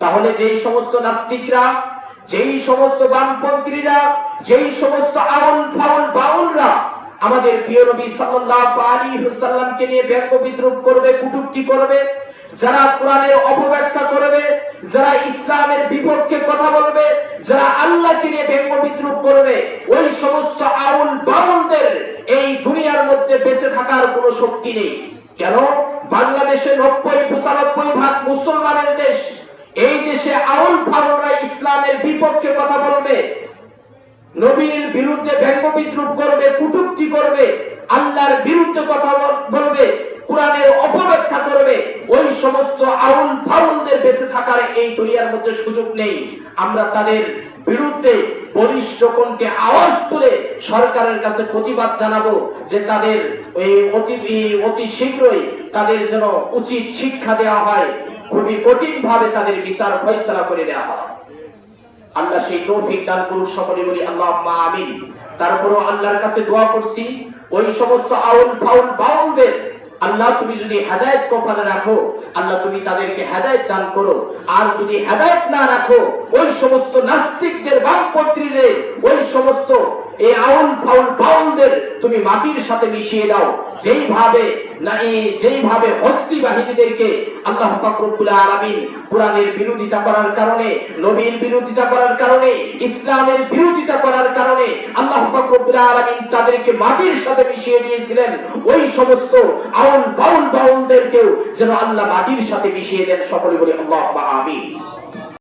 তাহলে যেই সমস্ত নাস্তিকরা, যেই সমস্ত বামপন্থীরা, যেই সমস্ত আউল ফাউল বাউলরা আমাদের প্রিয় নবী সাল্লাল্লাহু আলাইহি ওয়াসাল্লামকে নিয়ে ব্যঙ্গ বিদ্রুপ করবে, কটূক্তি করবে, যারা কোরআনের অপব্যাখ্যা করবে, যারা ইসলামের বিপক্ষে কথা বলবে, যারা আল্লাহকে নিয়ে ব্যঙ্গ বিদ্রুপ করবে, ওই সমস্ত আউল বাউলদের এই দুনিয়ার মধ্যে বেঁচে থাকার কোনো শক্তি নেই। কেন? বাংলাদেশে নব্বই, পঁচানব্বই ভাগ মুসলমানের দেশ দেশে ইসলামের বিপক্ষে কথা বলবে। নবীর বিরুদ্ধে ব্যঙ্গ বিদ্রুপ করবে, কুটুক্তি করবে, আল্লাহর বিরুদ্ধে কথা বলবে, কোরআনের অপব্যাখ্যা করবে, ওই সমস্ত আউল ফাউলদের বেঁচে থাকার এই দুনিয়ার মধ্যে সুযোগ নেই। আমরা তাদের বিরুদ্ধে বলিষ্ঠ কণ্ঠে আওয়াজ তুলে সরকারের কাছে প্রতিবাদ জানাব যে তাদের এই অতি অতি শীঘ্রই তাদের যেন উচিত শিক্ষা দেওয়া হয়। খুবই কঠিন ভাবে তাদের বিচার ফয়সলা করে দেওয়া হয়। আল্লাহ সেই তৌফিক দান করুন সকলে বলি আল্লাহ আমিন। তারপরও আল্লাহর কাছে দোয়া করছি, ওই সমস্ত আউল ফাউল বাউলদের। আল্লাহ তুমি যদি হেদায়েত কপালে রাখো, আল্লাহ তুমি তাদেরকে হেদায়েত দান করো। আর যদি হেদায়েত না রাখো, ওই সমস্ত নাস্তিকদের বামপন্থীদের, ওই সমস্ত এই আউল ফাউল বাউলদের তুমি মাটির সাথে মিশিয়ে দাও। যেইভাবে না, এই আল্লাহ পাক রব্বুল আলামিন কোরআনের বিরোধিতা করার কারণে, নবীর বিরোধিতা করার কারণে, ইসলামের বিরোধিতা করার কারণে আল্লাহ পাক রব্বুল আলামিন তাদেরকে মাটির সাথে মিশিয়ে দিয়েছিলেন, ওই সমস্ত আউল ফাউল বাউলদেরকেও যেন আল্লাহ মাটির সাথে মিশিয়ে দেন সকলে বলে আল্লাহ আমিন।